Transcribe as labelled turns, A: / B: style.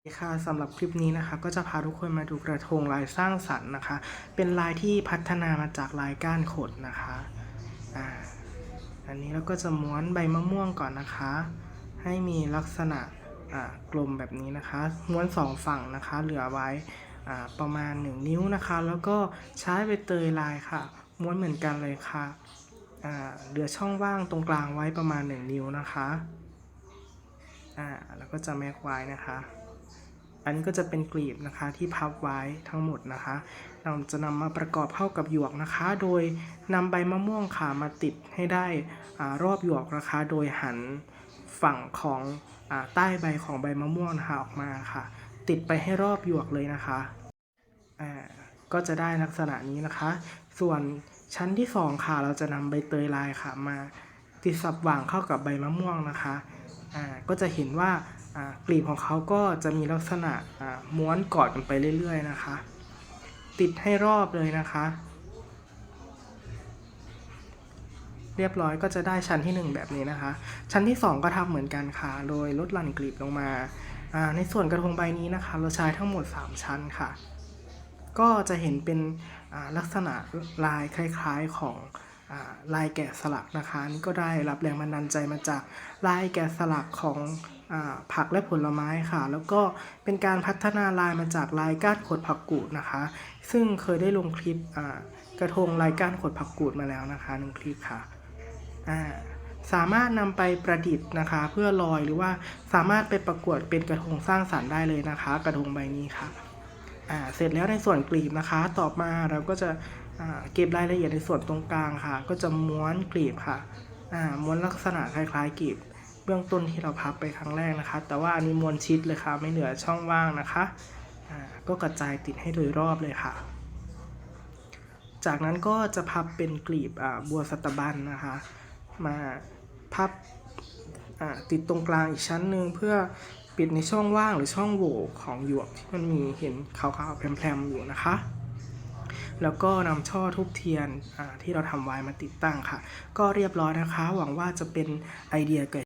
A: สวัสดีค่ะสำหรับคลิปนี้นะคะ ก็จะพาทุกคนมาดูกระทงลายสร้างสรรค์นะคะ เป็นลายที่พัฒนามาจากลายก้านขดนะคะอ่าอันนี้เราก็จะม้วนใบมะม่วงก่อนนะคะ ให้มีลักษณะอ่ากลมแบบนี้นะคะ ม้วนสองฝั่งนะคะ เหลือไว้อ่าประมาณ 1 นิ้วนะคะ แล้วก็ใช้ใบเตยลายค่ะ ม้วนเหมือนกันเลยค่ะอ่าเหลือช่องว่างตรงกลางไว้ประมาณ 1 นิ้วนะคะอ่าแล้วก็จะแมกไว้นะคะ อันนี้ก็จะเป็นกลีบนะคะที่พับไว้ทั้งหมดนะคะ เราจะนำมาประกอบเข้ากับหยวกนะคะ โดยนำใบมะม่วงค่ะมาติดให้ได้อารอบหยวกนะคะ โดยหันฝั่งของอาใต้ใบของใบมะม่วงนะคะออกมาค่ะ ติดไปให้รอบหยวกเลยนะคะอ่าก็จะได้ลักษณะนี้นะคะ ส่วนชั้นที่สองค่ะ เราจะนำใบเตยลายค่ะมาติดสับหว่างเข้ากับใบมะม่วงนะคะ อ่า ก็จะเห็นว่า กลีบของเขาก็จะมีลักษณะม้วนกอดกันไปเรื่อยๆนะคะ ติดให้รอบเลยนะคะ เรียบร้อยก็จะได้ชั้นที่ 1 แบบนี้นะคะ ชั้นที่ 2 ก็ทำเหมือนกันค่ะโดยลดหลั่นกลีบลงมา ในส่วนกระทงใบนี้นะคะ เราใช้ทั้งหมด 3 ชั้นค่ะ ก็จะเห็นเป็นลักษณะลายคล้ายๆของ ลายแกะสลักนะคะนี่ก็ได้รับแรงบันดาลใจมาจากลายแกะสลักของอผักและผลไม้ค่ะ แล้วก็เป็นการพัฒนาลายมาจากลายก้านขดผักกูดนะคะ ซึ่งเคยได้ลงคลิปกระทงลายก้านขดผักกูดมาแล้วนะคะหนึ่งคลิปค่ะสามารถนำไปประดิษฐ์นะคะ เพื่อลอยหรือว่าสามารถไปประกวดเป็นกระทงสร้างสรรค์ได้เลยนะคะ กระทงใบนี้ค่ะ เสร็จแล้วในส่วนกลีบนะคะ ต่อมาเราก็จะเก็บรายละเอียดในส่วนตรงกลางค่ะ ก็จะม้วนกลีบค่ะม้วนลักษณะคล้ายๆกลีบเบื้องต้นที่เราพับไปครั้งแรกนะคะ แต่ว่าอันนี้ม้วนชิดเลยค่ะ ไม่เหลือช่องว่างนะคะก็กระจายติดให้โดยรอบเลยค่ะ จากนั้นก็จะพับเป็นกลีบบัวสตบันนะคะ มาพับติดตรงกลางอีกชั้นหนึ่งเพื่อ ปิดในช่องว่างหรือช่องโหว่ของหยวกที่มันมีเห็นขาวๆแพรมๆอยู่นะคะ แล้วก็นำช่อทุบเทียนที่เราทำไว้มาติดตั้งค่ะ ก็เรียบร้อยนะคะ หวังว่าจะเป็นไอเดียเกิด